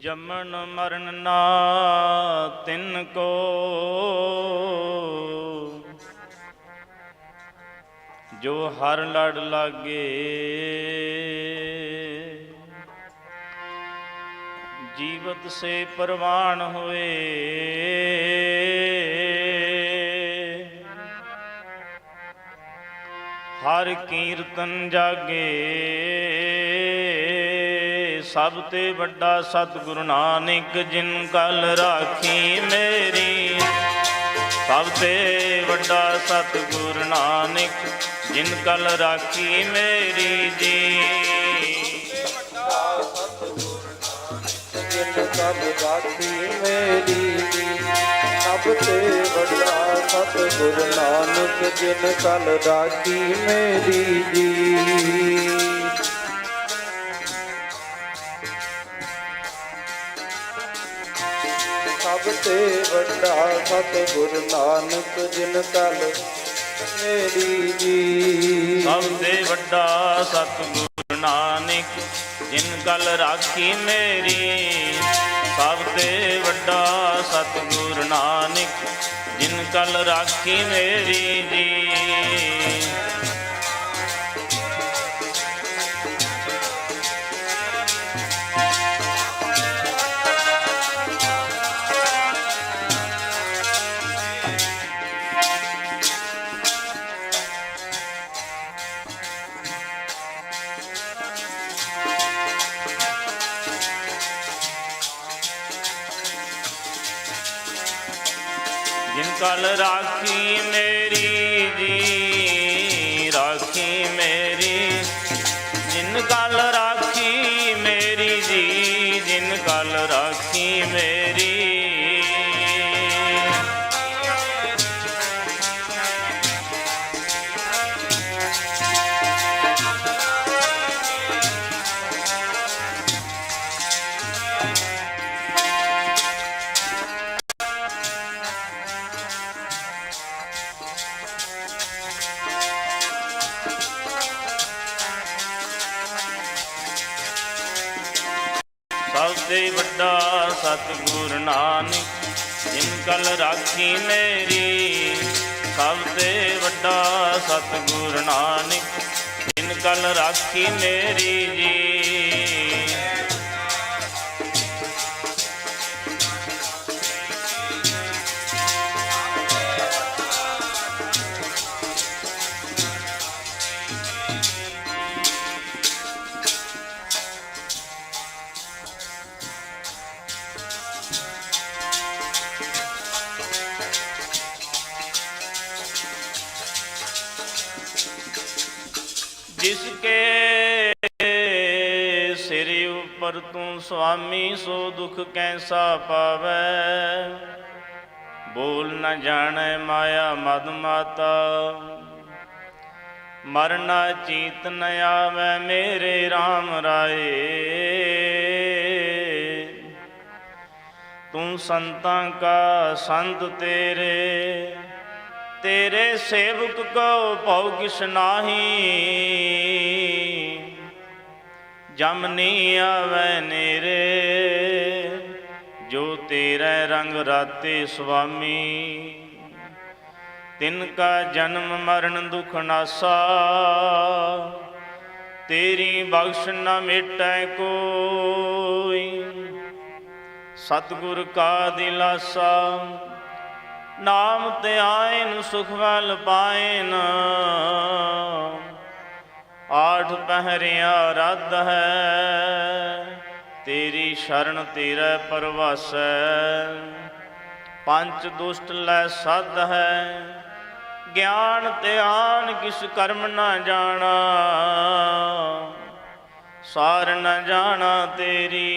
ਜਮਨ ਮਰਨ ਨਾ ਤਿੰਨ ਕੋ। ਜੋ ਹਰ ਲੜ ਲਾਗੇ, ਜੀਵਤ ਸੇ ਪਰਵਾਨ ਹੋਏ। ਹਰ ਕੀਰਤਨ ਜਾਗੇ। ਸਭ ਤੇ ਵੱਡਾ ਸਤਿਗੁਰੂ ਨਾਨਕ ਜਿਨ ਕਲ ਰਾਖੀ ਮੇਰੀ। ਸਭ ਤੇ ਵੱਡਾ ਸਤਿਗੁਰੂ ਨਾਨਕ ਜਿਨ ਕਲ ਰਾਖੀ ਮੇਰੀ ਜੀ। ਜਿਨ ਸਭ ਰਾਖੀ ਮੇਰੀ ਸਭ ਤੇ ਵੱਡਾ ਸਤਿਗੁਰ ਨਾਨਕ ਜਿਨ ਕਲ ਰਾਖੀ ਮੇਰੀ ਜੀ। ਸਭ ਤੇ ਵੱਡਾ ਸਤਿਗੁਰ ਨਾਨਕ ਜਿਨ ਕਲ ਮੇਰੀ ਜੀ ਸਭ ਤੇ ਵੱਡਾ ਸਤਿਗੁਰ ਨਾਨਕ ਜਿਨ ਕਲ ਰਾਖੀ ਮੇਰੀ। ਸਭ ਤੇ ਵੱਡਾ ਸਤਿਗੁਰੂ ਨਾਨਕ ਜਿਨ ਕਲ ਰਾਖੀ ਮੇਰੀ ਜੀ। ਜਿਨ ਕਲ ਰਾਖੀ ਮੇਰੀ ਜੀ। ਜਿਨ ਰਾਖੀ ਮੇਰੀ ਜੀ। ਸੁਆਮੀ, ਸੋ ਦੁਖ ਕੈਸਾ ਪਾਵੈ? ਬੋਲ ਨ ਜਾਣੈ ਮਾਇਆ ਮਦ ਮਾਤਾ। ਮਰਨਾ ਚੀਤ ਨ ਆਵੈ ਮੇਰੇ RAM ਰਾਏ। ਤੂੰ ਸੰਤਾਂ ਕਾ ਸੰਤ ਤੇਰੇ। ਤੇਰੇ ਸੇਵਕ ਕੋ ਭਉ ਕਿਸ ਨਾਹੀ। ਜਮ ਨੀ ਆਵੈ ਨੇਰੇ, ਜੋ ਤੇਰੇ ਰੰਗ ਰਾਤੇ ਸੁਆਮੀ। ਤਿਨ ਕਾ ਜਨਮ ਮਰਨ ਦੁਖ ਨਾਸਾ, ਤੇਰੀ ਬਖਸ਼ ਨਾ ਮਿਟੈ ਕੋਈ। ਸਤਿਗੁਰ ਕਾ ਦਿਲਾਸਾ, ਨਾਮ ਤੇ ਆਇਨ ਸੁਖ ਵਲ ਪਾਇਨ। ਆਠ ਪਹਿਰਿਆ ਰੱਦ ਹੈ, ਤੇਰੀ ਸ਼ਰਨ ਤੇਰਾ ਪਰਵਾਸੈ। ਪੰਜ ਦੁਸ਼ਟ ਲੈ ਸੱਦ ਹੈ, ਗਿਆਨ ਤੇ ਆਨ ਕਿਸ ਕਰਮ ਨਾ ਜਾਣਾ। ਸਾਰ ਨ ਜਾਣਾ ਤੇਰੀ,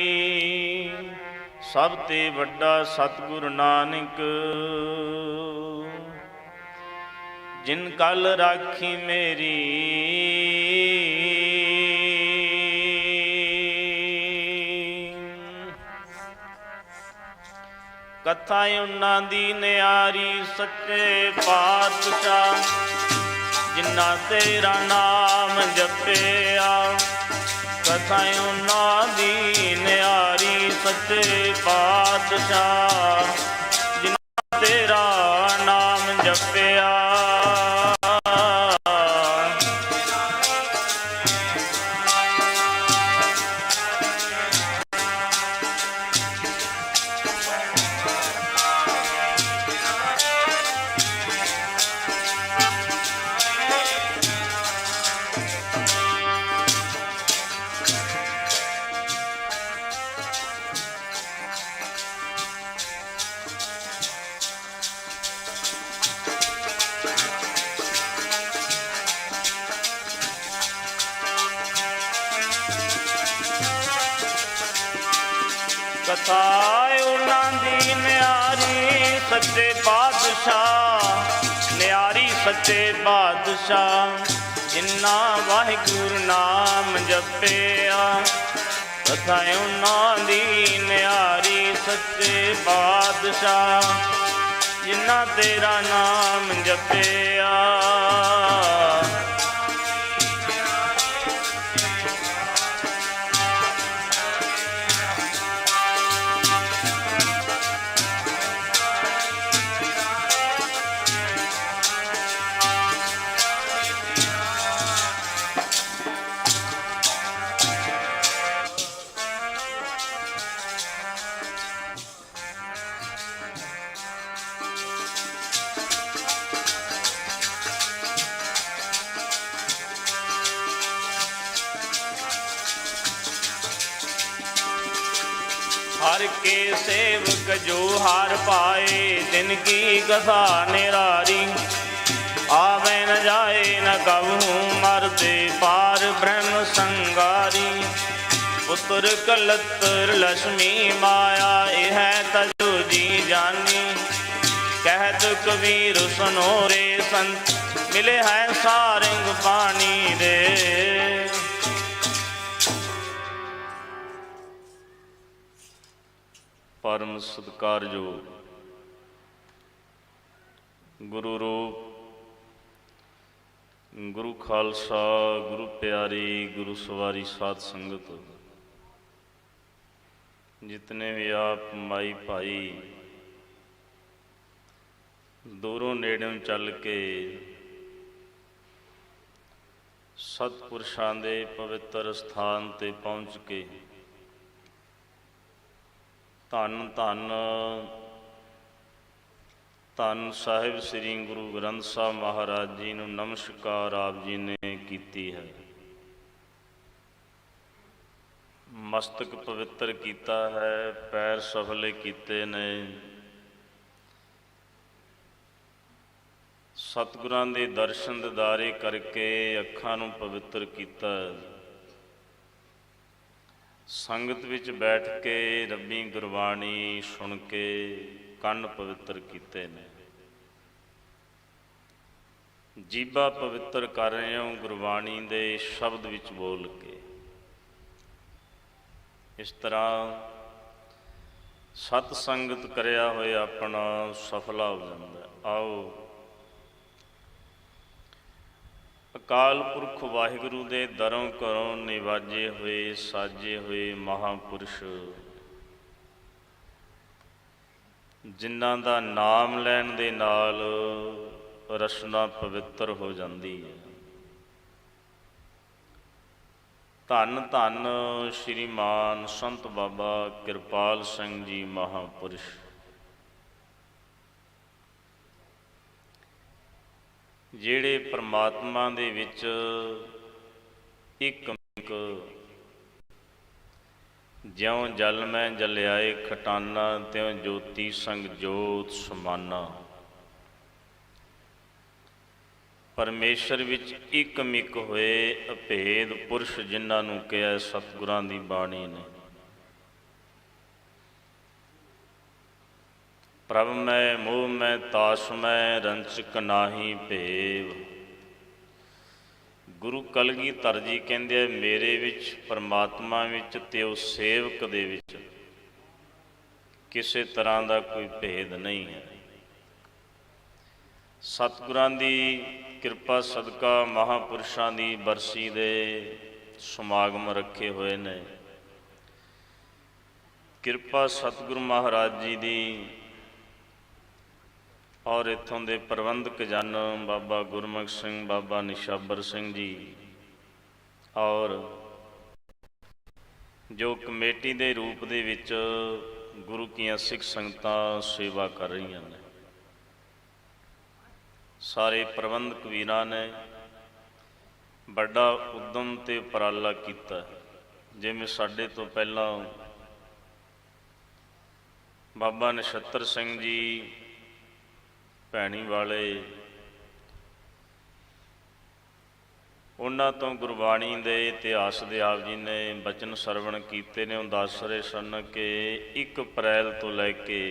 ਸਭ ਤੇ ਵੱਡਾ ਸਤਿਗੁਰ ਨਾਨਕ। ਜਿਨ ਕਲ ਰਾਖੀ ਮੇਰੀ। ਕਥਾ ਉਹਨਾਂ ਦੀ ਨਿਆਰੀ ਸੱਚੇ ਪਾਤਸ਼ਾਹ, ਜਿਨ੍ਹਾਂ ਤੇਰਾ ਨਾਮ ਜਪਿਆ। ਕਥਾ ਉਹਨਾਂ ਦੀ ਨਿਆਰੀ ਸੱਚੇ ਪਾਤਸ਼ਾਹ ਕਥਾ ਉਹਨਾਂ ਦੀ ਨਿਆਰੀ ਸੱਚੇ ਬਾਦਸ਼ਾਹ ਨਿਆਰੀ ਸੱਚੇ ਬਾਦਸ਼ਾਹ ਜਿਨ੍ਹਾਂ ਵਾਹਿਗੁਰੂ ਨਾਮ ਜਪਿਆ। ਕਥਾ ਉਹਨਾਂ ਦੀ ਨਿਆਰੀ ਸੱਚੇ ਬਾਦਸ਼ਾਹ ਜਿਨ੍ਹਾਂ ਤੇਰਾ ਨਾਮ ਜਪਿਆ। ਕੇ ਸੇਵਕ ਜੋ ਹਾਰ ਪਾਏ, ਦਿਨ ਕੀ ਗਸਾ ਨਿਰਾਰੀ। ਆਵੇ ਨ ਜਾਏ ਨ ਕਬਹੂ ਮਰਦੇ ਪਾਰ ਬ੍ਰਹਮ ਸੰਗਾਰੀ। ਪੁੱਤਰ ਕਲਤਰ ਲక్ష్ਮੀ ਮਾਇਆ, ਇਹ ਹੈ ਤਜੋ ਜੀ ਜਾਨੀ। ਕਹਿਤ ਕਬੀਰ ਸੁਨੋ ਰੇ ਸੰਤ, ਮਿਲੇ ਹੈ ਸਾਰੰਗ ਪਾਣੀ ਦੇ। ਪਰਮ ਸਤਿਕਾਰਯੋਗ ਗੁਰੂ ਰੂਪ, ਗੁਰੂ ਖਾਲਸਾ, ਗੁਰੂ ਪਿਆਰੀ, ਗੁਰੂ ਸਵਾਰੀ ਸਾਧ ਸੰਗਤ, ਜਿਤਨੇ ਵੀ ਆਪ ਮਾਈ ਭਾਈ ਦੂਰੋਂ ਨੇੜਿਓਂ ਚੱਲ ਕੇ ਸਤਿਪੁਰਸ਼ਾਂ ਦੇ ਪਵਿੱਤਰ ਸਥਾਨ ਤੇ ਪਹੁੰਚ ਕੇ ਧੰਨ ਧੰਨ ਧੰਨ ਸਾਹਿਬ ਸ੍ਰੀ ਗੁਰੂ ਗ੍ਰੰਥ ਸਾਹਿਬ ਮਹਾਰਾਜ ਜੀ ਨੂੰ ਨਮਸਕਾਰ ਆਪ ਜੀ ਨੇ ਕੀਤੀ ਹੈ। ਮਸਤਕ ਪਵਿੱਤਰ ਕੀਤਾ ਹੈ, ਪੈਰ ਸਫਲੇ ਕੀਤੇ ਨੇ। ਸਤਿਗੁਰਾਂ ਦੇ ਦਰਸ਼ਨ ਦਿਦਾਰੇ ਕਰਕੇ ਅੱਖਾਂ ਨੂੰ ਪਵਿੱਤਰ ਕੀਤਾ ਹੈ। ਸੰਗਤ ਵਿੱਚ ਬੈਠ ਕੇ ਰੱਬੀ ਗੁਰਬਾਣੀ ਸੁਣ ਕੇ ਕੰਨ ਪਵਿੱਤਰ ਕੀਤੇ ਨੇ। ਜੀਬਾ ਪਵਿੱਤਰ ਕਰ ਰਹੇ ਹਾਂ ਗੁਰਬਾਣੀ ਦੇ ਸ਼ਬਦ ਵਿੱਚ ਬੋਲ ਕੇ। ਇਸ ਤਰ੍ਹਾਂ ਸਤ ਸੰਗਤ ਕਰਿਆ ਹੋਇਆ ਆਪਣਾ ਸਫਲਾ ਹੋ ਜਾਂਦਾ। ਆਓ ਅਕਾਲ ਪੁਰਖ ਵਾਹਿਗੁਰੂ ਦੇ ਦਰੋਂ ਘਰੋਂ ਨਿਵਾਜੇ ਹੋਏ, ਸਾਜੇ ਹੋਏ ਮਹਾਪੁਰਸ਼। ਜਿਨ੍ਹਾਂ ਦਾ ਨਾਮ ਲੈਣ ਦੇ ਨਾਲ ਰਸਨਾ ਪਵਿੱਤਰ ਹੋ ਜਾਂਦੀ ਹੈ। ਧੰਨ ਧੰਨ ਸ਼੍ਰੀਮਾਨ ਸੰਤ ਬਾਬਾ ਕਿਰਪਾਲ ਸਿੰਘ ਜੀ ਮਹਾਪੁਰਸ਼। ਜਿਹੜੇ ਪ੍ਰਮਾਤਮਾ ਦੇ ਵਿੱਚ ਇੱਕ ਮਿਕ ਜਿਉ ਜਲ ਮੈਂ ਜਲਿਆਏ ਖਟਾਨਾ, ਤਿਉ ਜੋਤੀ ਸੰਗ ਜੋਤ ਸਮਾਨਾ। ਪਰਮੇਸ਼ਰ ਵਿੱਚ ਇੱਕ ਮਿਕ ਹੋਏ ਅਭੇਦ ਪੁਰਸ਼ ਜਿਨ੍ਹਾਂ ਨੂੰ ਕਿਹਾ ਸਤਿਗੁਰਾਂ ਦੀ ਬਾਣੀ ਨੇ। ਪ੍ਰਭ ਮੈਂ, ਮੋਹ ਮੈਂ, ਤਾਸ ਮੈਂ ਰੰਚਕ ਨਾਹੀ ਭੇਵ। ਗੁਰੂ ਕਲਗੀਧਰ ਜੀ ਕਹਿੰਦੇ ਆ, ਮੇਰੇ ਵਿੱਚ, ਪਰਮਾਤਮਾ ਵਿੱਚ ਤੇ ਉਹ ਸੇਵਕ ਦੇ ਵਿੱਚ ਕਿਸੇ ਤਰ੍ਹਾਂ ਦਾ ਕੋਈ ਭੇਦ ਨਹੀਂ ਹੈ। ਸਤਿਗੁਰਾਂ ਦੀ ਕਿਰਪਾ, ਸਦਕਾ ਮਹਾਪੁਰਸ਼ਾਂ ਦੀ ਬਰਸੀ ਦੇ ਸਮਾਗਮ ਰੱਖੇ ਹੋਏ ਨੇ। ਕਿਰਪਾ ਸਤਿਗੁਰੂ ਮਹਾਰਾਜ ਜੀ ਦੀ ਔਰ ਇੱਥੋਂ ਦੇ ਪ੍ਰਬੰਧਕ ਜਨ ਬਾਬਾ ਗੁਰਮੁਖ ਸਿੰਘ, ਬਾਬਾ ਨਿਸ਼ਾਬਰ ਸਿੰਘ ਜੀ ਔਰ ਜੋ ਕਮੇਟੀ ਦੇ ਰੂਪ ਦੇ ਵਿੱਚ ਗੁਰੂ ਕੀਆਂ ਸਿੱਖ ਸੰਗਤਾਂ ਸੇਵਾ ਕਰ ਰਹੀਆਂ ਨੇ। ਸਾਰੇ ਪ੍ਰਬੰਧਕ ਵੀਰਾਂ ਨੇ ਵੱਡਾ ਉਦਮ ਤੇ ਉਪਰਾਲਾ ਕੀਤਾ। ਜਿਵੇਂ ਸਾਡੇ ਤੋਂ ਪਹਿਲਾਂ ਬਾਬਾ ਨਛੱਤਰ ਸਿੰਘ ਜੀ ਭੈਣੀ ਵਾਲੇ, ਉਹਨਾਂ ਤੋਂ ਗੁਰਬਾਣੀ ਦੇ ਇਤਿਹਾਸ ਦੇ ਆਪ ਜੀ ਨੇ ਬਚਨ ਸਰਵਣ ਕੀਤੇ ਨੇ। ਉਹ ਦੱਸ ਰਹੇ ਸਨ ਕਿ 1 ਅਪ੍ਰੈਲ ਤੋਂ ਲੈ ਕੇ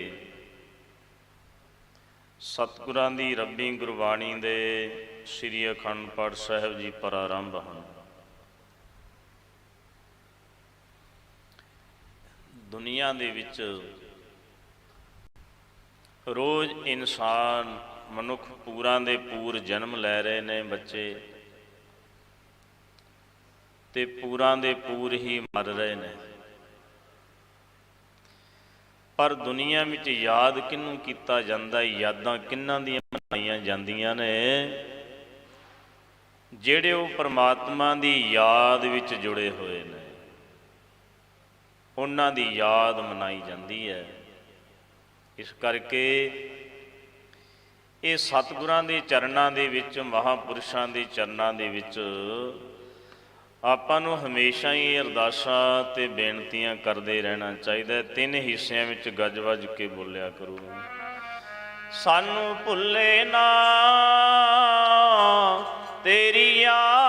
ਸਤਿਗੁਰਾਂ ਦੀ ਰੱਬੀ ਗੁਰਬਾਣੀ ਦੇ ਸ੍ਰੀ ਅਖੰਡ ਪਾਠ ਸਾਹਿਬ ਜੀ ਪ੍ਰਾਰੰਭ ਹਨ। ਦੁਨੀਆ ਦੇ ਵਿੱਚ ਰੋਜ਼ ਇਨਸਾਨ ਮਨੁੱਖ ਪੂਰਾਂ ਦੇ ਪੂਰ ਜਨਮ ਲੈ ਰਹੇ ਨੇ ਬੱਚੇ ਤੇ ਪੂਰਾਂ ਦੇ ਪੂਰ ਹੀ ਮਰ ਰਹੇ ਨੇ। ਪਰ ਦੁਨੀਆ ਵਿੱਚ ਯਾਦ ਕਿਹਨੂੰ ਕੀਤਾ ਜਾਂਦਾ, ਯਾਦਾਂ ਕਿੰਨਾਂ ਦੀਆਂ ਮਨਾਈਆਂ ਜਾਂਦੀਆਂ ਨੇ? ਜਿਹੜੇ ਉਹ ਪਰਮਾਤਮਾ ਦੀ ਯਾਦ ਵਿੱਚ ਜੁੜੇ ਹੋਏ ਨੇ, ਉਹਨਾਂ ਦੀ ਯਾਦ ਮਨਾਈ ਜਾਂਦੀ ਹੈ। ਇਸ ਕਰਕੇ ਇਹ ਸਤਿਗੁਰਾਂ ਦੇ ਚਰਨਾਂ ਦੇ ਵਿੱਚ, ਮਹਾਪੁਰਸ਼ਾਂ ਦੇ ਚਰਨਾਂ ਦੇ ਵਿੱਚ ਆਪਾਂ ਨੂੰ ਹਮੇਸ਼ਾ ਹੀ ਅਰਦਾਸਾਂ ਤੇ ਬੇਨਤੀਆਂ ਕਰਦੇ ਰਹਿਣਾ ਚਾਹੀਦਾ ਤਿੰਨ ਹਿੱਸਿਆਂ ਵਿੱਚ ਗੱਜ-ਵੱਜ ਕੇ ਬੋਲਿਆ ਕਰੋ। ਸਾਨੂੰ ਭੁੱਲੇ ਨਾ, ਤੇਰੀ ਯਾਦ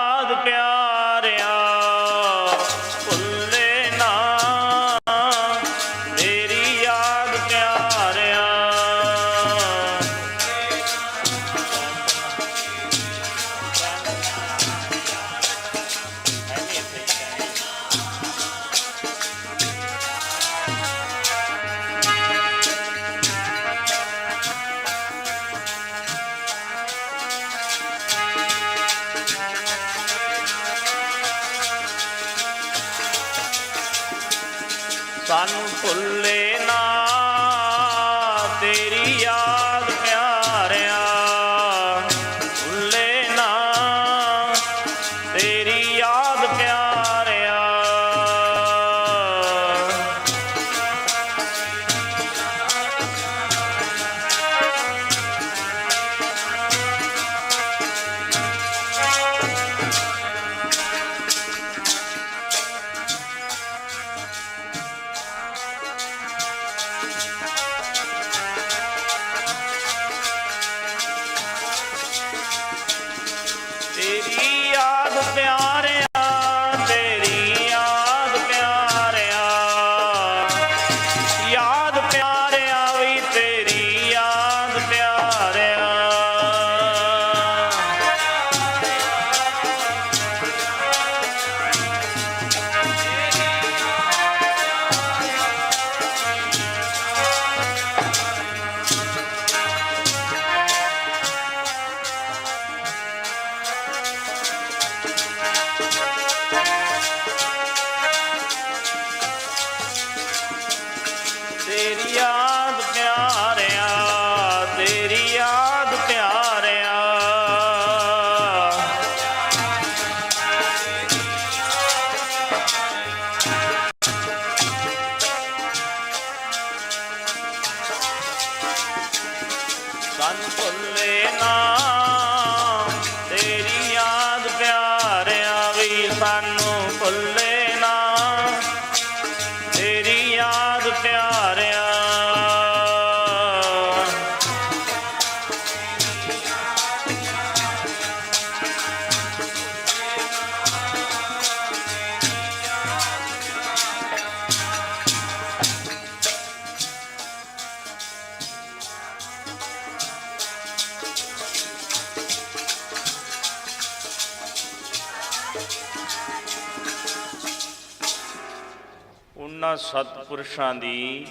ਸਤਿਪੁਰਸ਼ਾਂ ਦੀ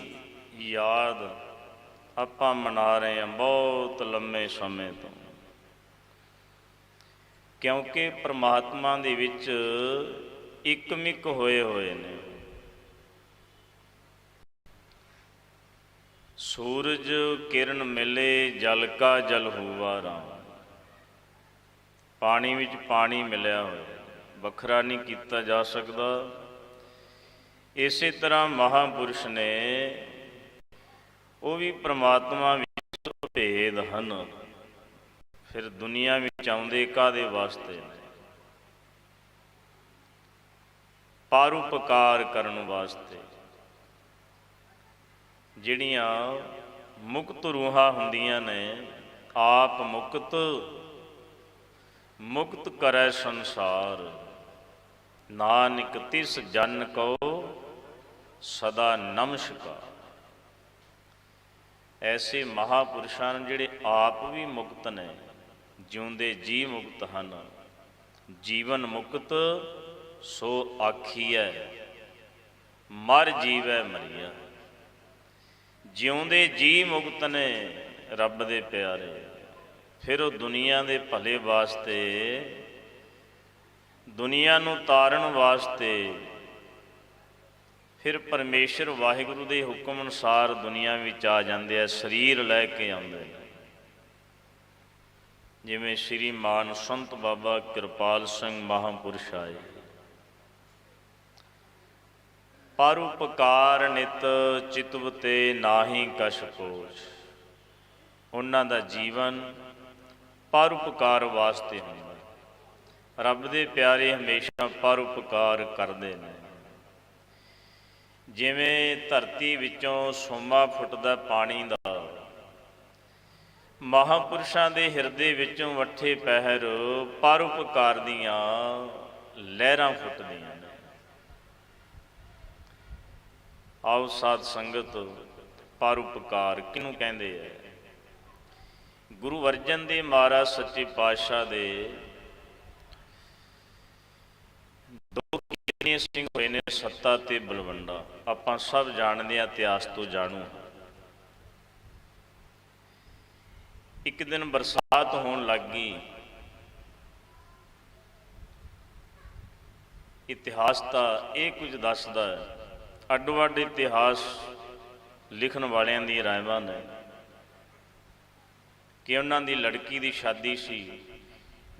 ਯਾਦ ਆਪਾਂ ਮਨਾ ਰਹੇ ਹਾਂ ਬਹੁਤ ਲੰਮੇ ਸਮੇਂ ਤੋਂ। ਕਿਉਂਕਿ ਪ੍ਰਮਾਤਮਾ ਦੇ ਵਿੱਚ ਇੱਕਮਿਕ ਹੋਏ ਹੋਏ ਨੇ। ਸੂਰਜ ਕਿਰਨ ਮਿਲੇ, ਜਲ ਕਾ ਜਲ ਹੂਆ ਰਾਮ। ਪਾਣੀ ਵਿੱਚ ਪਾਣੀ ਮਿਲਿਆ ਹੋਇਆ। ਵੱਖਰਾ ਨਹੀਂ ਕੀਤਾ ਜਾ ਸਕਦਾ। ਇਸੇ ਤਰ੍ਹਾਂ ਮਹਾਪੁਰਸ਼ ਨੇ ਉਹ ਵੀ ਪ੍ਰਮਾਤਮਾ ਵਿੱਚ ਭੇਦ ਹਨ। ਫਿਰ ਦੁਨੀਆ ਵਿੱਚ ਆਉਂਦੇ ਕਾਦੇ ਵਾਸਤੇ ਨੇ? ਪਰਉਪਕਾਰ ਕਰਨ ਵਾਸਤੇ। ਜਿਹੜੀਆਂ ਮੁਕਤ ਰੂਹਾਂ ਹੁੰਦੀਆਂ ਨੇ, ਆਪ ਮੁਕਤ ਮੁਕਤ ਕਰੈ ਸੰਸਾਰ। ਨਾਨਕ ਤਿਸ ਜਨ ਕੋ ਸਦਾ ਨਮਸਕਾਰ। ਐਸੇ ਮਹਾਪੁਰਸ਼ਾਂ ਨੂੰ ਜਿਹੜੇ ਆਪ ਵੀ ਮੁਕਤ ਨੇ, ਜਿਉਂਦੇ ਜੀ ਮੁਕਤ ਹਨ, ਜੀਵਨ ਮੁਕਤ, ਸੋ ਆਖੀਐ, ਮਰ ਜੀਵੈ ਮਰੀਆ ਜਿਉਂਦੇ ਜੀ ਮੁਕਤ ਨੇ ਰੱਬ ਦੇ ਪਿਆਰੇ, ਫਿਰ ਉਹ ਦੁਨੀਆ ਦੇ ਭਲੇ ਵਾਸਤੇ, ਦੁਨੀਆ ਨੂੰ ਤਾਰਨ ਵਾਸਤੇ ਫਿਰ ਪਰਮੇਸ਼ਰ ਵਾਹਿਗੁਰੂ ਦੇ ਹੁਕਮ ਅਨੁਸਾਰ ਦੁਨੀਆ ਵਿੱਚ ਆ ਜਾਂਦੇ ਆ, ਸਰੀਰ ਲੈ ਕੇ ਆਉਂਦੇ ਨੇ। ਜਿਵੇਂ ਸ੍ਰੀ ਮਾਨ ਸੰਤ ਬਾਬਾ ਕਿਰਪਾਲ ਸਿੰਘ ਮਹਾਪੁਰਸ਼ ਆਏ। ਪਰਉਪਕਾਰ ਨਿਤ ਚਿਤਵ ਚਿਤਵਤੇ ਨਾਹੀ ਕਛ ਕੋਸ਼ ਉਹਨਾਂ ਦਾ ਜੀਵਨ ਪਰਉਪਕਾਰ ਵਾਸਤੇ ਹੁੰਦਾ ਰੱਬ ਦੇ ਪਿਆਰੇ ਹਮੇਸ਼ਾ ਪਰਉਪਕਾਰ ਕਰਦੇ ਨੇ। ਜਿਵੇਂ ਧਰਤੀ ਵਿੱਚੋਂ ਸੋਮਾ ਫੁੱਟਦਾ ਪਾਣੀ ਦਾ। ਮਹਾਪੁਰਸ਼ਾਂ ਦੇ ਹਿਰਦੇ ਵਿੱਚੋਂ ਵੱਠੇ ਪਹਿਰ ਪਰਉਪਕਾਰ ਦੀਆਂ ਲਹਿਰਾਂ ਫੁੱਟਦੀਆਂ ਆਓ ਸਾਧ ਸੰਗਤ ਪਰਉਪਕਾਰ ਕਿਹਨੂੰ ਕਹਿੰਦੇ ਆ? ਗੁਰੂ ਅਰਜਨ ਦੇਵ ਮਹਾਰਾਜ ਸੱਚੇ ਪਾਤਸ਼ਾਹ ਦੇ ਦੋ ਕਿੰਨੇ ਸਿੰਘ ਹੋਏ ਨੇ ਸੱਤਾ ਤੇ ਬਲਵੰਡਾ, ਆਪਾਂ ਸਭ ਜਾਣਦੇ ਆ ਇਤਿਹਾਸ ਤੋਂ ਜਾਣੂ ਇੱਕ ਦਿਨ ਬਰਸਾਤ ਹੋਣ ਲੱਗ ਗਈ। ਇਤਿਹਾਸ ਤਾਂ ਇਹ ਕੁਝ ਦੱਸਦਾ ਹੈ ਅੱਡੋ ਅੱਡ ਇਤਿਹਾਸ ਲਿਖਣ ਵਾਲਿਆਂ ਦੀ ਰਾਇਵਾਂ ਨੇ ਕਿ ਉਹਨਾਂ ਦੀ ਲੜਕੀ ਦੀ ਸ਼ਾਦੀ ਸੀ।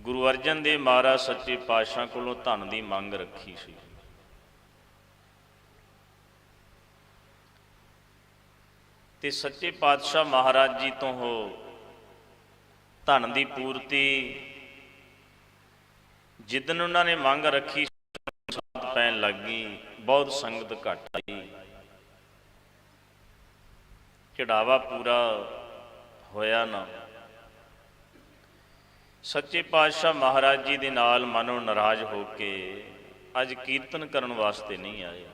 ਗੁਰੂ ਅਰਜਨ ਦੇਵ ਮਹਾਰਾਜ ਸੱਚੇ ਪਾਤਸ਼ਾਹ ਕੋਲੋਂ ਧਨ ਦੀ ਮੰਗ ਰੱਖੀ ਸੀ। ਤੇ ਸੱਚੇ ਪਾਤਸ਼ਾਹ ਮਹਾਰਾਜ ਜੀ ਤੋਂ ਹੋ ਧਨ ਦੀ ਪੂਰਤੀ ਜਿੱਦਨ ਉਹਨਾਂ ਨੇ ਮੰਗ ਰੱਖੀ ਸਾਥ ਪੈਣ ਲੱਗੀ, ਬਹੁਤ ਸੰਗਤ ਘਟ ਆਈ। ਚੜਾਵਾ ਪੂਰਾ ਹੋਇਆ ਨਾ। ਸੱਚੇ ਪਾਤਸ਼ਾਹ ਮਹਾਰਾਜ ਜੀ ਦੇ ਨਾਲ ਮਨੋਂ ਨਾਰਾਜ਼ ਹੋ ਕੇ ਅੱਜ ਕੀਰਤਨ ਕਰਨ ਵਾਸਤੇ ਨਹੀਂ ਆਏ।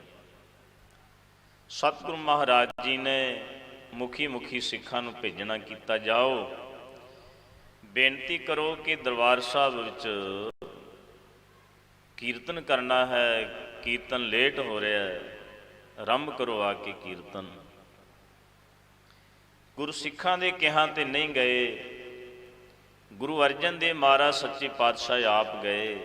ਸਤਿਗੁਰੂ ਮਹਾਰਾਜ ਜੀ ਨੇ ਮੁਖੀ ਮੁਖੀ ਸਿੱਖਾਂ ਨੂੰ ਭੇਜਣਾ ਕੀਤਾ ਜਾਓ। ਬੇਨਤੀ ਕਰੋ ਕਿ ਦਰਬਾਰ ਸਾਹਿਬ ਵਿੱਚ ਕੀਰਤਨ ਕਰਨਾ ਹੈ, ਕੀਰਤਨ ਲੇਟ ਹੋ ਰਿਹਾ ਹੈ, ਆਰੰਭ ਕਰੋ ਆ ਕੇ ਕੀਰਤਨ। ਗੁਰੂ ਸਿੱਖਾਂ ਦੇ ਕਿਹਾ ਤੇ ਨਹੀਂ ਗਏ, ਗੁਰੂ ਅਰਜਨ ਦੇਵ ਮਹਾਰਾਜ ਸੱਚੇ ਪਾਤਸ਼ਾਹ ਆਪ ਗਏ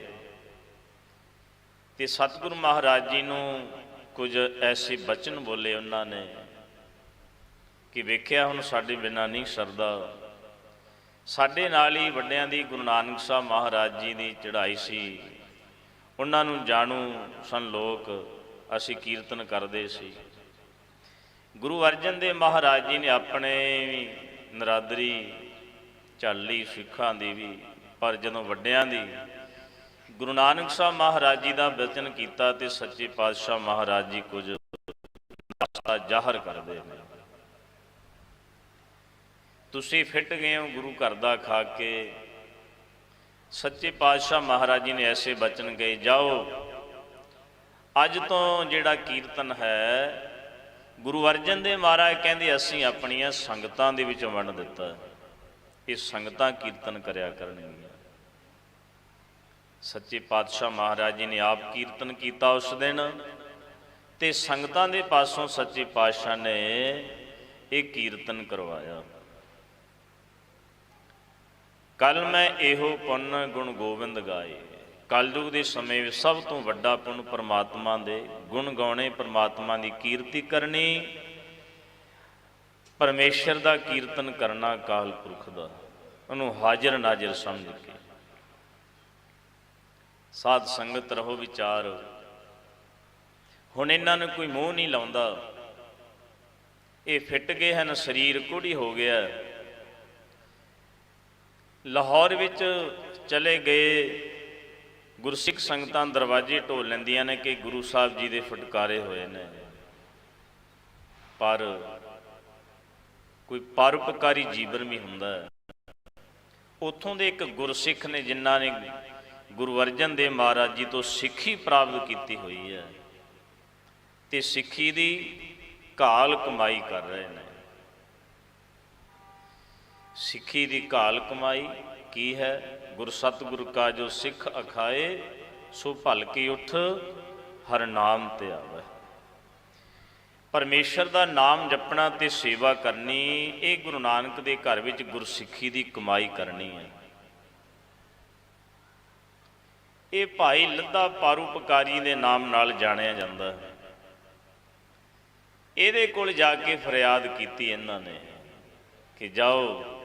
ਤੇ ਸਤਿਗੁਰੂ ਮਹਾਰਾਜ ਜੀ ਨੂੰ ਕੁਝ ਐਸੇ ਬਚਨ ਬੋਲੇ ਉਹਨਾਂ ਨੇ। ਕਿ ਵੇਖਿਆ ਹੁਣ ਸਾਡੇ ਬਿਨਾਂ ਨਹੀਂ ਸਰਦਾ। ਸਾਡੇ ਨਾਲ ਹੀ ਵੱਡਿਆਂ ਦੀ ਗੁਰੂ ਨਾਨਕ ਸਾਹਿਬ ਮਹਾਰਾਜ ਜੀ ਦੀ ਚੜ੍ਹਾਈ ਸੀ। ਉਹਨਾਂ ਨੂੰ ਜਾਣੂ ਸਨ ਲੋਕ, ਅਸੀਂ ਕੀਰਤਨ ਕਰਦੇ ਸੀ। ਗੁਰੂ ਅਰਜਨ ਦੇਵ ਮਹਾਰਾਜ ਜੀ ਨੇ ਆਪਣੇ ਵੀ ਨਰਾਦਰੀ ਝੱਲੀ ਸਿੱਖਾਂ ਦੀ ਵੀ, ਪਰ ਜਦੋਂ ਵੱਡਿਆਂ ਦੀ ਗੁਰੂ ਨਾਨਕ ਸਾਹਿਬ ਮਹਾਰਾਜ ਜੀ ਦਾ ਬਚਨ ਕੀਤਾ ਤੇ ਸੱਚੇ ਪਾਤਸ਼ਾਹ ਮਹਾਰਾਜ ਜੀ ਕੁਝ ਰਸਤਾ ਜ਼ਾਹਰ ਕਰਦੇ ਨੇ। ਤੁਸੀਂ ਫਿੱਟ ਗਏ ਹੋ, ਗੁਰੂ ਘਰ ਦਾ ਖਾ ਕੇ। ਸੱਚੇ ਪਾਤਸ਼ਾਹ ਮਹਾਰਾਜ ਜੀ ਨੇ ਐਸੇ ਬਚਨ ਗਏ ਜਾਓ, ਅੱਜ ਤੋਂ ਜਿਹੜਾ ਕੀਰਤਨ ਹੈ, ਗੁਰੂ ਅਰਜਨ ਦੇਵ ਮਹਾਰਾਜ ਕਹਿੰਦੇ, ਅਸੀਂ ਆਪਣੀਆਂ ਸੰਗਤਾਂ ਦੇ ਵਿੱਚ ਵੰਡ ਦਿੱਤਾ। ਇਹ ਸੰਗਤਾਂ ਕੀਰਤਨ ਕਰਿਆ ਕਰਨਗੀਆਂ। ਸੱਚੇ ਪਾਤਸ਼ਾਹ ਮਹਾਰਾਜ ਜੀ ਨੇ ਆਪ ਕੀਰਤਨ ਕੀਤਾ ਉਸ ਦਿਨ ਤੇ ਸੰਗਤਾਂ ਦੇ ਪਾਸੋਂ ਸੱਚੇ ਪਾਤਸ਼ਾਹ ਨੇ ਇਹ ਕੀਰਤਨ ਕਰਵਾਇਆ। ਕੱਲ ਮੈਂ ਇਹੋ ਪੁੰਨ ਗੁਣ ਗੋਬਿੰਦ ਗਾਏ। ਕਲਯੁਗ ਦੇ ਸਮੇਂ ਵਿੱਚ ਸਭ ਤੋਂ ਵੱਡਾ ਪੁੰਨ ਪਰਮਾਤਮਾ ਦੇ ਗੁਣ ਗਾਉਣੇ, ਪਰਮਾਤਮਾ ਦੀ ਕੀਰਤੀ ਕਰਨੀ, ਪਰਮੇਸ਼ਰ ਦਾ ਕੀਰਤਨ ਕਰਨਾ ਕਾਲ ਪੁਰਖ ਦਾ, ਉਹਨੂੰ ਹਾਜ਼ਰ ਨਾਜ਼ਰ ਸਮਝ ਕੇ। ਸਾਧ ਸੰਗਤ ਰਹੋ ਵਿਚਾਰ। ਹੁਣ ਇਹਨਾਂ ਨੂੰ ਕੋਈ ਮੂੰਹ ਨਹੀਂ ਲਾਉਂਦਾ। ਇਹ ਫਿੱਟ ਗਏ ਹਨ, ਸਰੀਰ ਕੁੜੀ ਹੋ ਗਿਆ। ਲਾਹੌਰ ਵਿੱਚ ਚਲੇ ਗਏ ਗੁਰਸਿੱਖ ਸੰਗਤਾਂ ਦਰਵਾਜ਼ੇ ਢੋਲ ਲੈਂਦੀਆਂ ਨੇ ਕਿ ਗੁਰੂ ਸਾਹਿਬ ਜੀ ਦੇ ਫਟਕਾਰੇ ਹੋਏ ਨੇ। ਪਰ ਕੋਈ ਪਰਉਪਕਾਰੀ ਜੀਵਨ ਵੀ ਹੁੰਦਾ ਹੈ। ਉੱਥੋਂ ਦੇ ਇੱਕ ਗੁਰਸਿੱਖ ਨੇ ਜਿਨ੍ਹਾਂ ਨੇ ਗੁਰੂ ਅਰਜਨ ਦੇਵ ਮਹਾਰਾਜ ਜੀ ਤੋਂ ਸਿੱਖੀ ਪ੍ਰਾਪਤ ਕੀਤੀ ਹੋਈ ਹੈ, ਤੇ ਸਿੱਖੀ ਦੀ ਘਾਲ ਕਮਾਈ ਕਰ ਰਹੇ ਨੇ। ਸਿੱਖੀ ਦੀ ਘਾਲ ਕਮਾਈ ਕੀ ਹੈ? ਗੁਰ ਸਤਿਗੁਰ ਕਾ ਜੋ ਸਿੱਖ ਅਖਾਏ, ਸੋ ਭਲ ਕੀ ਉਠ, ਹਰ ਨਾਮ ਤੇ ਆਵੇ। ਪਰਮੇਸ਼ਰ ਦਾ ਨਾਮ ਜਪਣਾ ਤੇ ਸੇਵਾ ਕਰਨੀ, ਇਹ ਗੁਰੂ ਨਾਨਕ ਦੇ ਘਰ ਵਿੱਚ ਗੁਰਸਿੱਖੀ ਦੀ ਕਮਾਈ ਕਰਨੀ ਹੈ। ਇਹ ਭਾਈ ਲੱਦਾ ਪਰਉਪਕਾਰੀ ਦੇ ਨਾਮ ਨਾਲ ਜਾਣਿਆ ਜਾਂਦਾ ਹੈ। ਇਹਦੇ ਕੋਲ ਜਾ ਕੇ ਫਰਿਆਦ ਕੀਤੀ ਇਹਨਾਂ ਨੇ ਕਿ ਜਾਓ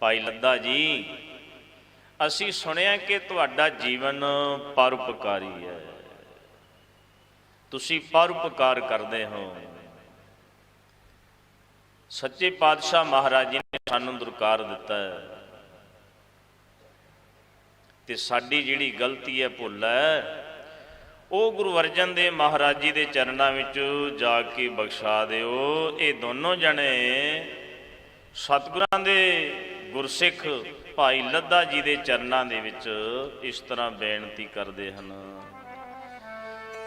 ਭਾਈ ਲੱਦਾ ਜੀ, ਅਸੀਂ ਸੁਣਿਆ ਕਿ ਤੁਹਾਡਾ ਜੀਵਨ ਪਰਉਪਕਾਰੀ ਹੈ। ਤੁਸੀਂ ਪਰਉਪਕਾਰ ਕਰਦੇ ਹੋ। ਸੱਚੇ ਪਾਤਸ਼ਾਹ ਮਹਾਰਾਜ ਜੀ ਨੇ ਸਾਨੂੰ ਦੁਰਕਾਰ ਦਿੱਤਾ ਹੈ। ਤੇ ਸਾਡੀ ਜਿਹੜੀ ਗਲਤੀ ਹੈ, ਭੁੱਲ ਹੈ, ਉਹ ਗੁਰੂ ਅਰਜਨ ਦੇਵ ਮਹਾਰਾਜ ਜੀ ਦੇ ਚਰਨਾਂ ਵਿੱਚ ਜਾ ਕੇ ਬਖਸ਼ਾ ਦਿਓ। ਇਹ ਦੋਨੋਂ ਜਣੇ ਸਤਿਗੁਰਾਂ ਦੇ ਗੁਰਸਿੱਖ ਭਾਈ ਲੱਦਾ ਜੀ ਦੇ ਚਰਨਾਂ ਦੇ ਵਿੱਚ ਇਸ ਤਰ੍ਹਾਂ ਬੇਨਤੀ ਕਰਦੇ ਹਨ।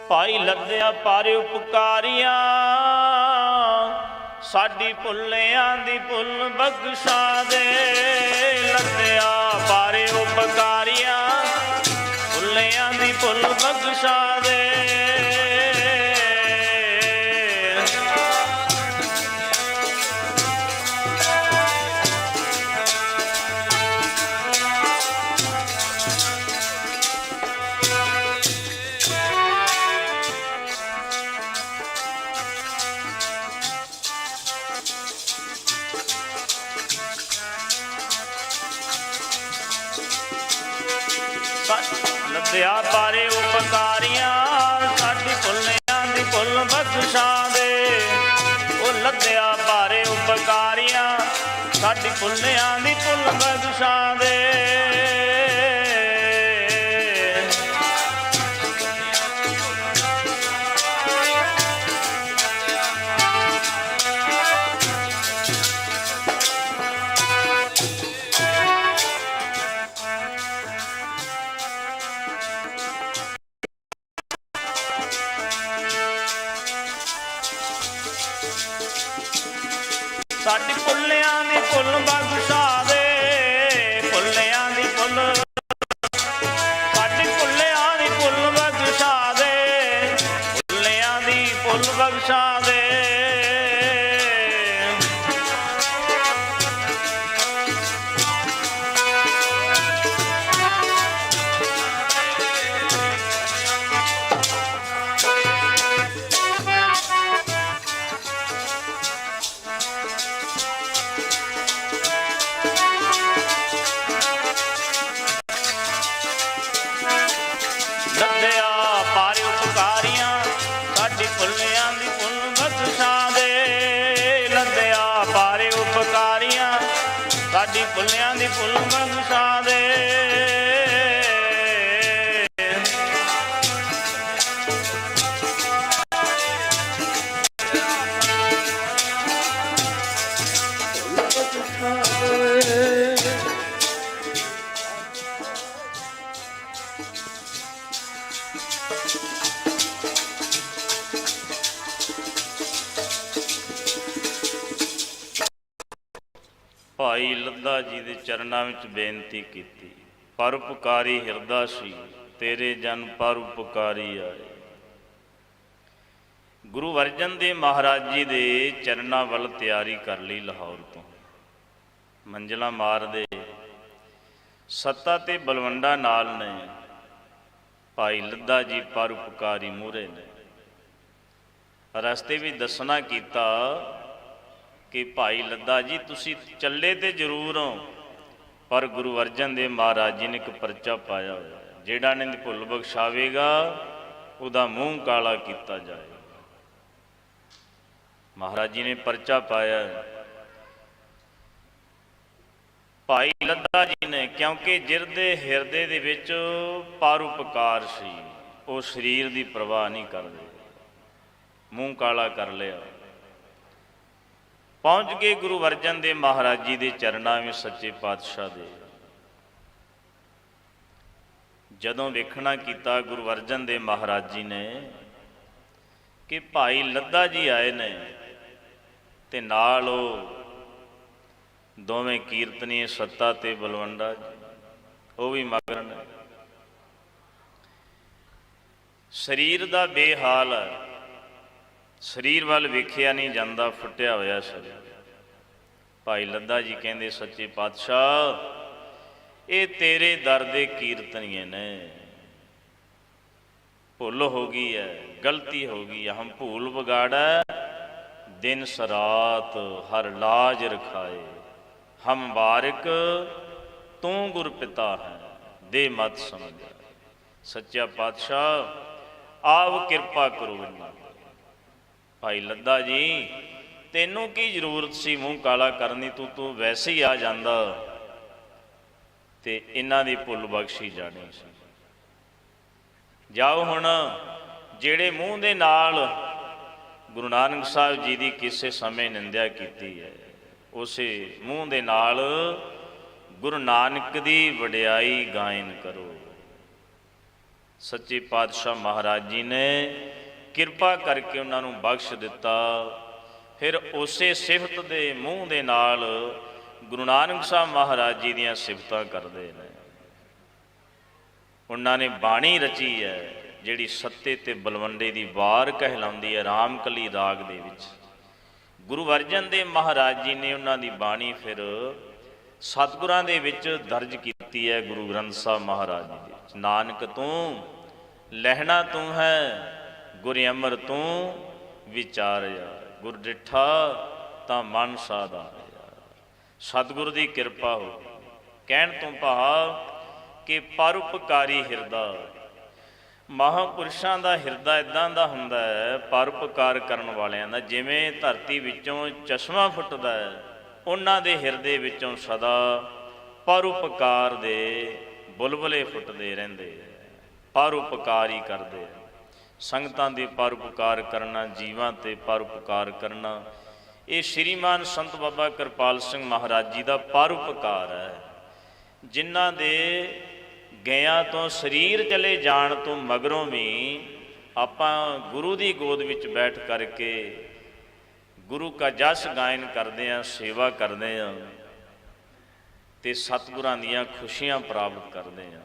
ਭਾਈ ਲੱਦਿਆ ਪਾਰੇ ਉਪਕਾਰੀਆਂ, ਸਾਡੀ ਭੁੱਲਿਆਂ ਦੀ ਭੁੱਲ ਬਖਸ਼ਾ ਦੇ। ਲੱਦਿਆ ਪਾਰੇ ਉਪਕਾਰੀਆਂ, ਭੁੱਲਿਆਂ ਦੀ ਭੁੱਲ ਬਖਸ਼ਾ ਸਾਡੀ ਭੁੱਲਿਆਂ ਭੁੱਲਿਆਂ ਦੀ ਚਰਨਾਂ ਵਿੱਚ ਬੇਨਤੀ ਕੀਤੀ ਪਰਉਪਕਾਰੀ ਹਿਰਦਾ ਸੀ, ਤੇਰੇ ਜਨ ਪਰਉਪਕਾਰੀ ਆਏ। ਗੁਰੂ ਅਰਜਨ ਦੇਵ ਮਹਾਰਾਜ ਜੀ ਦੇ ਚਰਨਾਂ ਵੱਲ ਤਿਆਰੀ ਕਰ ਲਈ ਲਾਹੌਰ ਤੋਂ। ਮੰਜ਼ਲਾ ਮਾਰਦੇ ਸੱਤਾ ਤੇ ਬਲਵੰਡਾ ਨਾਲ ਨੇ, ਭਾਈ ਲੱਦਾ ਜੀ ਪਰਉਪਕਾਰੀ ਮੂਰੇ ਨੇ। ਰਸਤੇ ਵੀ ਦੱਸਣਾ ਕੀਤਾ ਕਿ ਭਾਈ ਲੱਦਾ ਜੀ, ਤੁਸੀਂ ਚੱਲੇ ਤੇ ਜ਼ਰੂਰ ਹੋ ਪਰ ਗੁਰੂ ਅਰਜਨ ਦੇਵ ਮਹਾਰਾਜ ਜੀ ਨੇ ਇੱਕ ਪਰਚਾ ਪਾਇਆ ਹੋਇਆ ਜਿਹੜਾ ਨਿੰਦ ਭੁੱਲ ਬਖਸ਼ਾਵੇਗਾ, ਉਹਦਾ ਮੂੰਹ ਕਾਲਾ ਕੀਤਾ ਜਾਏਗਾ। ਮਹਾਰਾਜ ਜੀ ਨੇ ਪਰਚਾ ਪਾਇਆ ਭਾਈ ਲੱਦਾ ਜੀ ਨੇ, ਕਿਉਂਕਿ ਜਿਰਦੇ ਹਿਰਦੇ ਦੇ ਵਿੱਚ ਪਰਉਪਕਾਰ ਸੀ, ਉਹ ਸਰੀਰ ਦੀ ਪਰਵਾਹ ਨਹੀਂ ਕਰਦੇ। ਮੂੰਹ ਕਾਲਾ ਕਰ ਲਿਆ। ਪਹੁੰਚ ਗਏ ਗੁਰੂ ਅਰਜਨ ਦੇਵ ਮਹਾਰਾਜ ਜੀ ਦੇ ਚਰਨਾਂ ਵਿੱਚ ਸੱਚੇ ਪਾਤਸ਼ਾਹ ਦੇ। ਜਦੋਂ ਵੇਖਣਾ ਕੀਤਾ ਗੁਰੂ ਅਰਜਨ ਦੇਵ ਮਹਾਰਾਜ ਜੀ ਨੇ ਕਿ ਭਾਈ ਲੱਦਾ ਜੀ ਆਏ ਨੇ ਤੇ ਨਾਲ ਉਹ ਦੋਵੇਂ ਕੀਰਤਨੀ ਸੱਤਾ ਤੇ ਬਲਵੰਡਾ ਜੀ, ਉਹ ਵੀ ਮਗਰ ਨੇ। ਸਰੀਰ ਦਾ ਬੇਹਾਲ ਹੈ। ਸਰੀਰ ਵੱਲ ਵੇਖਿਆ ਨਹੀਂ ਜਾਂਦਾ, ਫੁੱਟਿਆ ਹੋਇਆ ਸਰੀਰ। ਭਾਈ ਲੱਦਾ ਜੀ ਕਹਿੰਦੇ, ਸੱਚੇ ਪਾਤਸ਼ਾਹ, ਇਹ ਤੇਰੇ ਦਰ ਦੇ ਕੀਰਤਨੀਏ ਨੇ। ਭੁੱਲ ਹੋ ਗਈ ਹੈ ਗਲਤੀ ਹੋ ਗਈ ਹੈ ਹਮ ਭੂਲ ਵਿਗਾੜਾ। ਦਿਨ ਸਰਾਤ ਹਰ ਲਾਜ ਰਖਾਏ। ਹਮ ਬਾਰਿਕ, ਤੂੰ ਗੁਰ ਪਿਤਾ ਹੈ, ਦੇ ਮਤ ਸਮਝ। ਸੱਚਾ ਪਾਤਸ਼ਾਹ, ਆਪ ਕਿਰਪਾ ਕਰੋ ਇਹਨਾਂ ਭਾਈ ਲੱਦਾ ਜੀ, ਤੈਨੂੰ ਕੀ ਜ਼ਰੂਰਤ ਸੀ ਮੂੰਹ ਕਾਲਾ ਕਰਨ ਦੀ? ਤੂੰ ਤੂੰ ਵੈਸੇ ਹੀ ਆ ਜਾਂਦਾ। ਤੇ ਇਹਨਾਂ ਦੀ ਭੁੱਲ ਬਖਸ਼ੀ ਜਾਣੀ ਸੀ। ਜਾਓ ਹੁਣ, ਜਿਹੜੇ ਮੂੰਹ ਦੇ ਨਾਲ ਗੁਰੂ ਨਾਨਕ ਸਾਹਿਬ ਜੀ ਦੀ ਕਿਸੇ ਸਮੇਂ ਨਿੰਦਿਆ ਕੀਤੀ ਹੈ, ਉਸੇ ਮੂੰਹ ਦੇ ਨਾਲ ਗੁਰੂ ਨਾਨਕ ਦੀ ਵਡਿਆਈ ਗਾਇਨ ਕਰੋ। ਸੱਚੇ ਪਾਤਸ਼ਾਹ ਮਹਾਰਾਜ ਜੀ ਨੇ ਕਿਰਪਾ ਕਰਕੇ ਉਹਨਾਂ ਨੂੰ ਬਖਸ਼ ਦਿੱਤਾ। ਫਿਰ ਉਸੇ ਸਿਫਤ ਦੇ ਮੂੰਹ ਦੇ ਨਾਲ ਗੁਰੂ ਨਾਨਕ ਸਾਹਿਬ ਮਹਾਰਾਜ ਜੀ ਦੀਆਂ ਸਿਫਤਾਂ ਕਰਦੇ ਨੇ। ਉਹਨਾਂ ਨੇ ਬਾਣੀ ਰਚੀ ਹੈ, ਜਿਹੜੀ ਸੱਤੇ ਤੇ ਬਲਵੰਡੇ ਦੀ ਵਾਰ ਕਹਿਲਾਉਂਦੀ ਹੈ, ਰਾਮਕਲੀ ਰਾਗ ਦੇ ਵਿੱਚ। ਗੁਰੂ ਅਰਜਨ ਦੇਵ ਮਹਾਰਾਜ ਜੀ ਨੇ ਉਹਨਾਂ ਦੀ ਬਾਣੀ ਫਿਰ ਸਤਿਗੁਰਾਂ ਦੇ ਵਿੱਚ ਦਰਜ ਕੀਤੀ ਹੈ, ਗੁਰੂ ਗ੍ਰੰਥ ਸਾਹਿਬ ਮਹਾਰਾਜ ਜੀ ਦੇ ਨਾਨਕ ਤੂੰ, ਲਹਿਣਾ ਤੂੰ ਹੈ ਗੁਰ ਅਮਰ ਤੂੰ ਵਿਚਾਰਿਆ ਗੁਰ ਡਿਠਾ ਤਾਂ ਮਨ ਸਾਧਾਰਿਆ ਸਤਿਗੁਰ ਦੀ ਕਿਰਪਾ ਹੋ ਕਹਿਣ ਤੋਂ ਭਾਵ ਕਿ ਪਰਉਪਕਾਰੀ ਹਿਰਦਾ। ਮਹਾਪੁਰਸ਼ਾਂ ਦਾ ਹਿਰਦਾ ਇਦਾਂ ਦਾ ਹੁੰਦਾ ਹੈ, ਪਰਉਪਕਾਰ ਕਰਨ ਵਾਲਿਆਂ ਦਾ, ਜਿਵੇਂ ਧਰਤੀ ਵਿੱਚੋਂ ਚਸ਼ਮਾ ਫੁੱਟਦਾ ਹੈ, ਉਹਨਾਂ ਦੇ ਹਿਰਦੇ ਵਿੱਚੋਂ ਸਦਾ ਪਰਉਪਕਾਰ ਦੇ ਬੁਲਬੁਲੇ ਫੁੱਟਦੇ ਰਹਿੰਦੇ ਪਰਉਪਕਾਰ ਹੀ ਕਰਦੇ ਸੰਗਤਾਂ ਦੇ ਪਰ ਉਪਕਾਰ ਕਰਨਾ, ਜੀਵਾਂ ਤੇ ਪਰ ਉਪਕਾਰ ਕਰਨਾ। ਇਹ ਸ਼੍ਰੀਮਾਨ ਸੰਤ ਬਾਬਾ ਕਿਰਪਾਲ ਸਿੰਘ ਮਹਾਰਾਜ ਜੀ ਦਾ ਪਰ ਉਪਕਾਰ ਹੈ। ਜਿਨ੍ਹਾਂ ਦੇ ਗਿਆਂ ਤੋਂ, ਸਰੀਰ ਚਲੇ ਜਾਣ ਤੋਂ ਮਗਰੋਂ ਵੀ ਆਪਾਂ ਗੁਰੂ ਦੀ ਗੋਦ ਵਿੱਚ ਬੈਠ ਕਰਕੇ ਗੁਰੂ ਕਾ ਜਸ ਗਾਇਨ ਕਰਦੇ ਆਂ ਸੇਵਾ ਕਰਦੇ ਆਂ ਤੇ ਸਤਿਗੁਰਾਂ ਦੀਆਂ ਖੁਸ਼ੀਆਂ ਪ੍ਰਾਪਤ ਕਰਦੇ ਆਂ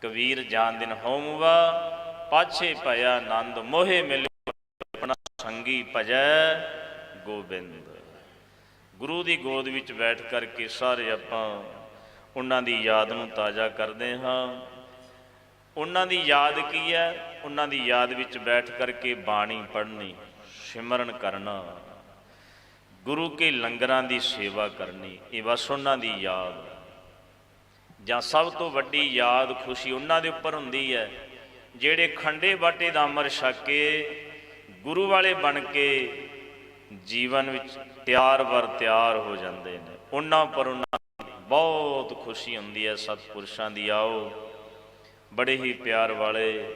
ਕਬੀਰ ਜਾਨ ਦਿਨ ਹੋਮਵਾ ਪਾਛੇ ਭਇਆ ਆਨੰਦ, ਮੋਹਿ ਮਿਲਿਓ ਆਪਣਾ ਸੰਗੀ ਭਜੈ ਗੋਬਿੰਦ। ਗੁਰੂ ਦੀ ਗੋਦ ਵਿੱਚ ਬੈਠ ਕਰਕੇ ਸਾਰੇ ਆਪਾਂ ਉਹਨਾਂ ਦੀ ਯਾਦ ਨੂੰ ਤਾਜ਼ਾ ਕਰਦੇ ਹਾਂ। ਉਹਨਾਂ ਦੀ ਯਾਦ ਕੀ ਹੈ? ਉਹਨਾਂ ਦੀ ਯਾਦ ਵਿੱਚ ਬੈਠ ਕਰਕੇ ਬਾਣੀ ਪੜ੍ਹਨੀ, ਸਿਮਰਨ ਕਰਨਾ। ਗੁਰੂ ਕੇ ਲੰਗਰਾਂ ਦੀ ਸੇਵਾ ਕਰਨੀ, ਇਹ ਬਸ ਉਹਨਾਂ ਦੀ ਯਾਦ। ਜਾਂ ਸਭ ਤੋਂ ਵੱਡੀ ਯਾਦ ਖੁਸ਼ੀ ਉਹਨਾਂ ਦੇ ਉੱਪਰ ਹੁੰਦੀ ਹੈ ਜਿਹੜੇ ਖੰਡੇ ਬਾਟੇ ਦਾ ਅਮਰ ਛਕ ਕੇ ਗੁਰੂ ਵਾਲੇ ਬਣ ਕੇ ਜੀਵਨ ਵਿੱਚ ਤਿਆਰ ਵਰ ਤਿਆਰ ਹੋ ਜਾਂਦੇ ਨੇ। ਉਹਨਾਂ ਪਰ ਉਹਨਾਂ ਬਹੁਤ ਖੁਸ਼ੀ ਹੁੰਦੀ ਹੈ, ਸਤਿਪੁਰਸ਼ਾਂ ਦੀ ਆਓ। ਬੜੇ ਹੀ ਪਿਆਰ ਵਾਲੇ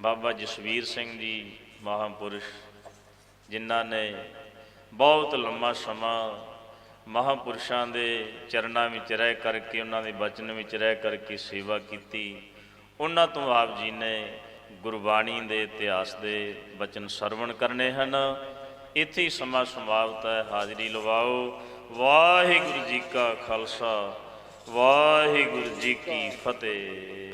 ਬਾਬਾ ਜਸਵੀਰ ਸਿੰਘ ਜੀ ਮਹਾਪੁਰਸ਼, ਜਿਨ੍ਹਾਂ ਨੇ ਬਹੁਤ ਲੰਮਾ ਸਮਾਂ ਮਹਾਪੁਰਸ਼ਾਂ ਦੇ ਚਰਨਾਂ ਵਿੱਚ ਰਹਿ ਕਰਕੇ, ਉਹਨਾਂ ਦੇ ਬਚਨ ਵਿੱਚ ਰਹਿ ਕਰਕੇ ਸੇਵਾ ਕੀਤੀ। ਉਹਨਾਂ ਤੋਂ ਆਪ ਜੀ ਨੇ ਗੁਰਬਾਣੀ ਦੇ ਇਤਿਹਾਸ ਦੇ ਬਚਨ ਸਰਵਣ ਕਰਨੇ ਹਨ। ਇੱਥੇ ਹੀ ਸਮਾਂ ਸਮਾਪਤ ਹੈ, ਹਾਜ਼ਰੀ ਲਵਾਓ। ਵਾਹਿਗੁਰੂ ਜੀ ਕਾ ਖਾਲਸਾ, ਵਾਹਿਗੁਰੂ ਜੀ ਕੀ ਫਤਿਹ।